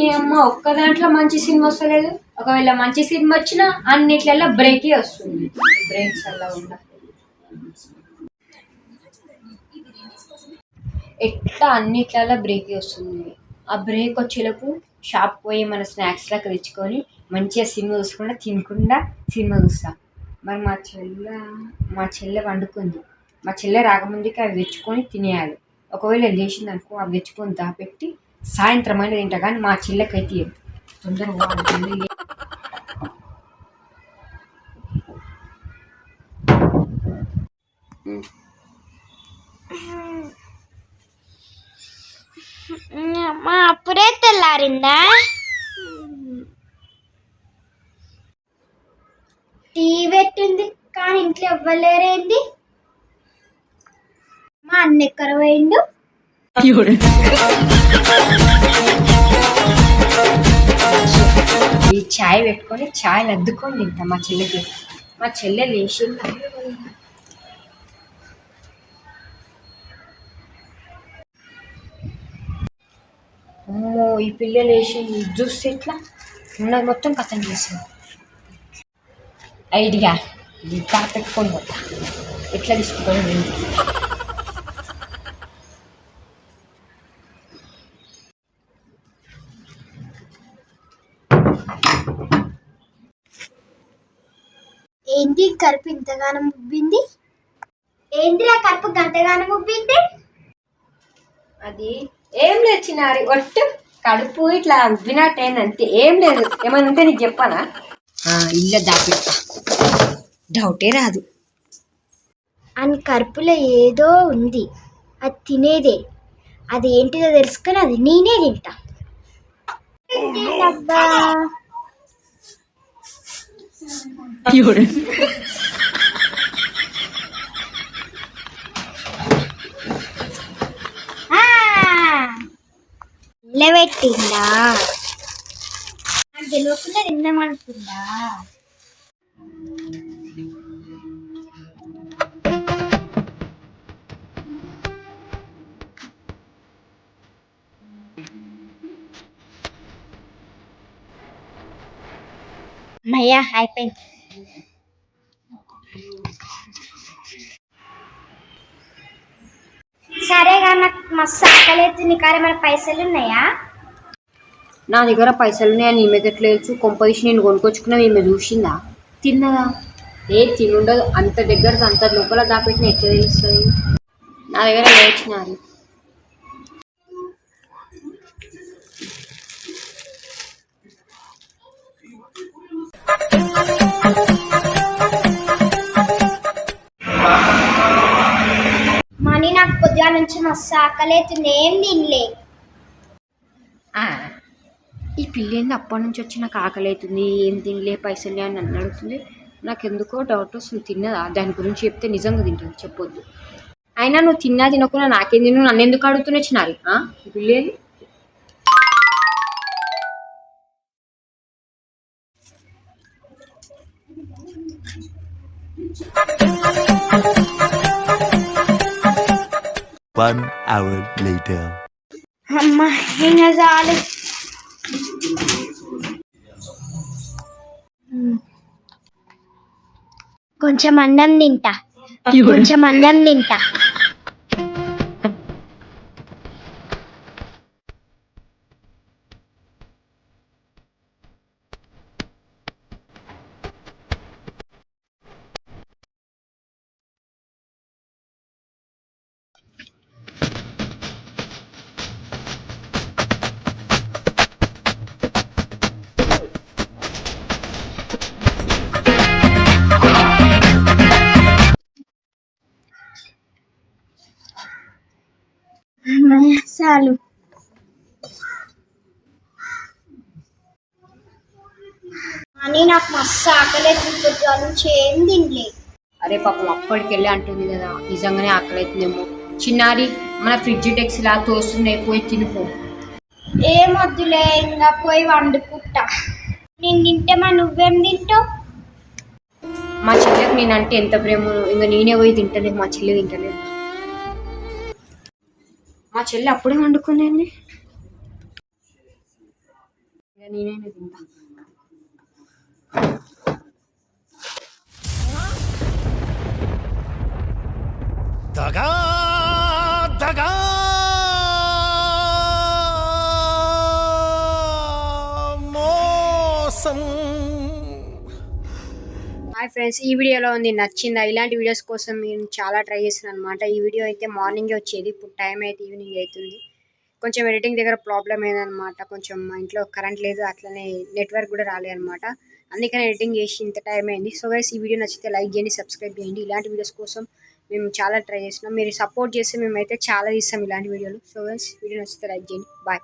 ఏ అమ్మ ఒక్క దాంట్లో మంచి సినిమా వస్తలేదు. ఒకవేళ మంచి సినిమా వచ్చినా అన్నిట్లలో బ్రేకే వస్తుంది. బ్రేక్స్ అలా ఉండ ఎట్లా అన్నిట్లలో బ్రేకే వస్తుంది? ఆ బ్రేక్ వచ్చేలోపు షాప్ పోయి మన స్నాక్స్ లాగా తెచ్చుకొని మంచిగా సినిమా చూసుకుండా తినకుండా సినిమా చూస్తా. మరి మా చెల్ల మా చెల్లె వండుకుంది. మా చెల్లె రాకముందుకి అవి తెచ్చుకొని తినేయాలి. ఒకవేళ లేచింది అనుకో అవి తెచ్చుకొని దాపెట్టి సాయంత్రం అయినా తింటా కానీ మా చిల్లకైతే తొందరగా మా అప్పుడే తెల్లారిందా? టీ పెట్టింది కానీ ఇంట్లో ఇవ్వలేరేంది మా అన్న ఎక్కడ పోయిండు? ఈ చాయ్ పెట్టుకొని చాయ్ అద్దుకొని తింటా మా చెల్లెకి. మా చెల్లె లేచి అమ్మో ఈ పిల్ల లేచి చూస్తే ఇట్లా ఉన్నది మొత్తం కథం చేసింది. ఐడియా. ఇంకా పెట్టుకొని పోతా. ఎట్లా తీసుకుపోయింది ఏంటి కరుపు ఇంతగానం ఉబ్బింది? ఏంటిరా కరుపు గంటగానం ఉబ్బింది? అది ఏం లేదు చిన్నారి ఒట్టు కడుపు ఇట్లా ఉబ్బినట్టేంది అంతే ఏం లేదు ఏమన్నా ఉంటే నీకు చెప్పానా? ఇల్ల దాపెడతా డౌటే రాదు. అని కరుపులో ఏదో ఉంది. అది తినేదే. అది ఏంటిదో తెలుసుకొని అది నేనే తింటా. అబ్బా. ఆ, నిలబెట్టిందా? నాకు తెలియకుండా తిందామనుకుందా అమ్మయ్యా అయిపోయింది. సరేగా నాకు మస్తు ఆకలేదు నీకు ఏమైనా పైసలు ఉన్నాయా? నా దగ్గర పైసలు ఉన్నాయని ఈమె ఎట్లా తెలుసు? కొంపదీసి నేను కొనుక్కొచ్చుకున్నా ఈమె చూసిందా? తిన్నదా? ఏ తినుండదు. అంత దగ్గర అంత లోపల దాపెట్టిన ఎట్లా తెలుస్తుంది? నా దగ్గర లేచినారు. పొద్దుగా నుంచి మస్తు ఆకలేతుంది ఏం తినలే ఆ, ఈ పిల్ల ఏంది అప్పటి నుంచి వచ్చి నాకు ఆకలి అవుతుంది ఏం తినలే పైసలు లే అని నన్ను అడుగుతుంది నాకు ఎందుకో డౌట్ వస్తుంది తిన్నదా దాని గురించి చెప్తే నిజంగా తింటుంది చెప్పొద్దు అయినా నువ్వు తిన్నా తినకుండా నాకేం తిను నన్ను ఎందుకు అడుగుతున్నా చిన్నారి ఆ? Thank you. One hour later. అమ్మ ఇంకా చాలు కొంచెం అన్నం తింటా. కొంచెం అన్నం తింటా. చాలు అని నాకు మస్తు ఆకలేదు నుంచి ఏం తినలే అరే పాపం అప్పటికెళ్ళి అంటుంది కదా నిజంగానే ఆకలి అవుతుందేమో చిన్నారి మన ఫ్రిడ్జ్ టెక్స్ ఇలా తోస్తున్నాయి పోయి తినిపో ఏం వద్దులే ఇంకా పోయి వండుకుంటా. నేను తింటే మా నువ్వేం తింటావు? మా చెల్లెకి నేనంటే ఎంత ప్రేమ ఇంకా నేనే పోయి తింటలేదు మా చెల్లె తింటలేదు. మా చెల్లి అప్పుడే వండుకుందండి నేనైనా తింటా. దగా దగా హాయ్ ఫ్రెండ్స్ ఈ వీడియోలో ఉంది నచ్చిందా? ఇలాంటి వీడియోస్ కోసం నేను చాలా ట్రై చేశాను అనమాట ఈ వీడియో అయితే మార్నింగే వచ్చేది ఇప్పుడు టైం అయితే ఈవినింగ్ అవుతుంది. కొంచెం ఎడిటింగ్ దగ్గర ప్రాబ్లం అయిందనమాట కొంచెం మా ఇంట్లో కరెంట్ లేదు అట్లనే నెట్వర్క్ కూడా రాలేదనమాట అందుకని ఎడిటింగ్ చేసి ఇంత టైం అయింది. సో గైస్ ఈ వీడియో నచ్చితే లైక్ చేయండి సబ్స్క్రైబ్ చేయండి. ఇలాంటి వీడియోస్ కోసం మేము చాలా ట్రై చేసినాం మీరు సపోర్ట్ చేస్తే మేమైతే చాలా తీస్తాం ఇలాంటి వీడియోలు సో గైస్ వీడియో నచ్చితే లైక్ చేయండి. బాయ్